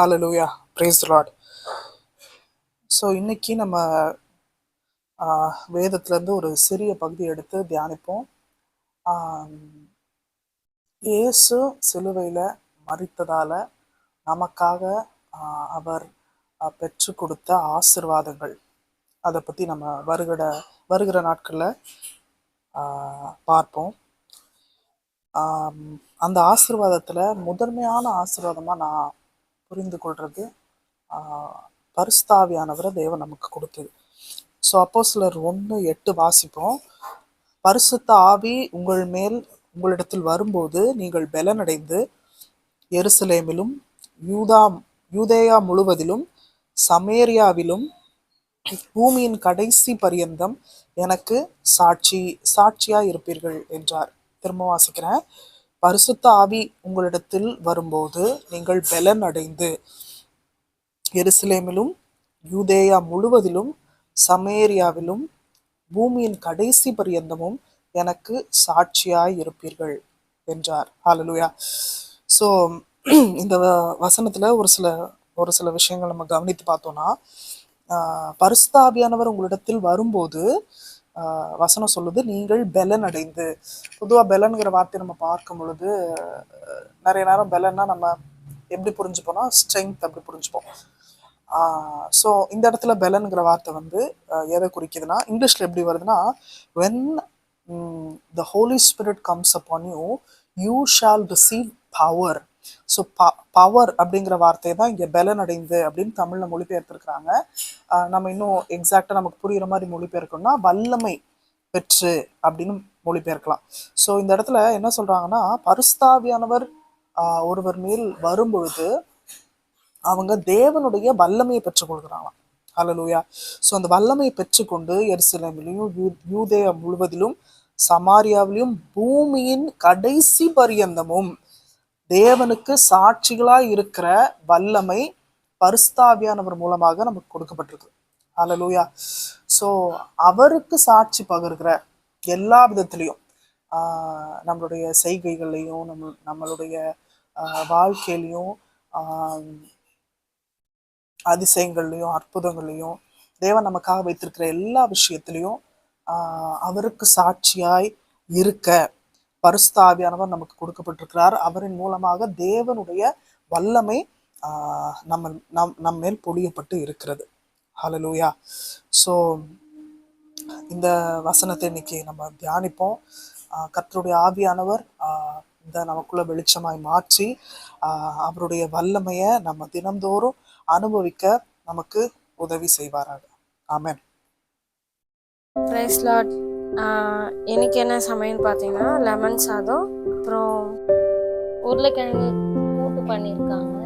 Hallelujah brace the so இன்னைக்கு நம்ம ஆஹ், ஒரு சிறிய பகுதி எடுத்து தியானிப்போம். இயேசு சிலுவையில் மறித்ததால் நமக்காக அவர் பெற்று கொடுத்த ஆசிர்வாதங்கள். அதை பற்றி நம்ம வருகிற வருகிற நாட்களில் பார்ப்போம். அந்த ஆசிர்வாதத்தில் முதன்மையான ஆசிர்வாதமாக நான் புரிந்து கொள்வது பரிசுத்தாவியானவரை தேவன் நமக்கு கொடுத்தது. ஸோ அப்போ சிலர் ஒன்று எட்டு வாசிப்போம். பரிசுத்த ஆவி உங்கள் மேல் உங்களிடத்தில் வரும்போது நீங்கள் பலனடைந்து எருசலேமிலும் யூதா யூதேயா முழுவதிலும் சமேரியாவிலும் பூமியின் கடைசி பரியந்தம் எனக்கு சாட்சி சாட்சியா இருப்பீர்கள் என்றார். திரும்ப வாசிக்கிறேன். பரிசுத்த ஆவி உங்களிடத்தில் வரும்போது நீங்கள் பலன் அடைந்து எருசலேமிலும் யூதேயா முழுவதிலும் சமேரியாவிலும் பூமியின் கடைசி பரியந்தமும் எனக்கு சாட்சியாய் இருப்பீர்கள் என்றார். ஹalleluya ஸோ இந்த வ- வசனத்துல ஒரு சில ஒரு சில விஷயங்கள் நம்ம கவனித்து பார்த்தோம்னா பரிசுத்த பரிசுத்தாவியானவர் உங்களிடத்தில் வரும்போது வசனம் சொல்லுது நீங்கள் பெலன் அடைந்து பொதுவாக பெலனுங்கிற வார்த்தையை நம்ம பார்க்கும் பொழுது நிறைய நேரம் பெலன்னா நம்ம எப்படி புரிஞ்சுப்போம்னா ஸ்ட்ரென்த் அப்படி புரிஞ்சுப்போம். ஸோ இந்த இடத்துல பெலனுங்கிற வார்த்தை வந்து எதை குறிக்குதுன்னா இங்கிலீஷில் எப்படி வருதுன்னா when the holy spirit comes upon you you shall receive power so ப பவர் அப்படிங்கிற வார்த்தை தான் இங்கே பெலன் அடைந்து அப்படின்னு தமிழில் மொழிபெயர்த்துருக்குறாங்க. நம்ம இன்னும் எக்ஸாக்டாக நமக்கு புரிகிற மாதிரி மொழிபெயர்க்கணும்னா வல்லமை பெற்று அப்படின்னு மொழிபெயர்க்கலாம். ஸோ இந்த இடத்துல என்ன சொல்கிறாங்கன்னா பரிஸ்தாவியானவர் ஒருவர் மேல் வரும்பொழுது அவங்க தேவனுடைய வல்லமையை பெற்றுக்கொள்கிறாங்களாம். ஹalleluya ஸோ அந்த வல்லமையை பெற்றுக்கொண்டு எருசலேமிலையும் யூ யூதேயா முழுவதிலும் சமாரியாவிலும் பூமியின் கடைசி பரியந்தமும் தேவனுக்கு சாட்சிகளாய் இருக்கிற வல்லமை பரிஸ்தாவியானவர் மூலமாக நமக்கு கொடுக்கப்பட்டிருக்கு. ஹalleluya ஸோ அவருக்கு சாட்சி பகிர்கிற எல்லா விதத்திலையும் நம்மளுடைய செய்கைகள்லையும் நம்ம நம்மளுடைய வாழ்க்கையிலையும் அதிசயங்கள்லையும் அற்புதங்கள்லையும் தேவன் நமக்காக வைத்திருக்கிற எல்லா விஷயத்திலையும் அவருக்கு சாட்சியாய் இருக்க பரிஸ்தாவியானவர் நமக்கு கொடுக்கப்பட்டிருக்கிறார். அவரின் மூலமாக தேவனுடைய வல்லமை ஆஹ் நம்ம நம் நம் மேல் பொழியப்பட்டு இருக்கிறது. ஹலலூயா ஸோ இந்த வசனத்தை இன்னைக்கு நம்ம தியானிப்போம். ஆஹ் ஆவியானவர் ஆஹ் இந்த நமக்குள்ள வெளிச்சமாய் மாற்றி ஆஹ் அவருடைய வல்லமையை நம்ம தினந்தோறும் அனுபவிக்க நமக்கு உதவி செய்வாராக. ஆமேன் எனக்கு இன்னைக்கு என்ன சமையல் பார்த்தீங்கன்னா லெமன் சாதம் அப்புறம் உருளைக்கிழங்கு கூட்டு பண்ணியிருக்காங்க.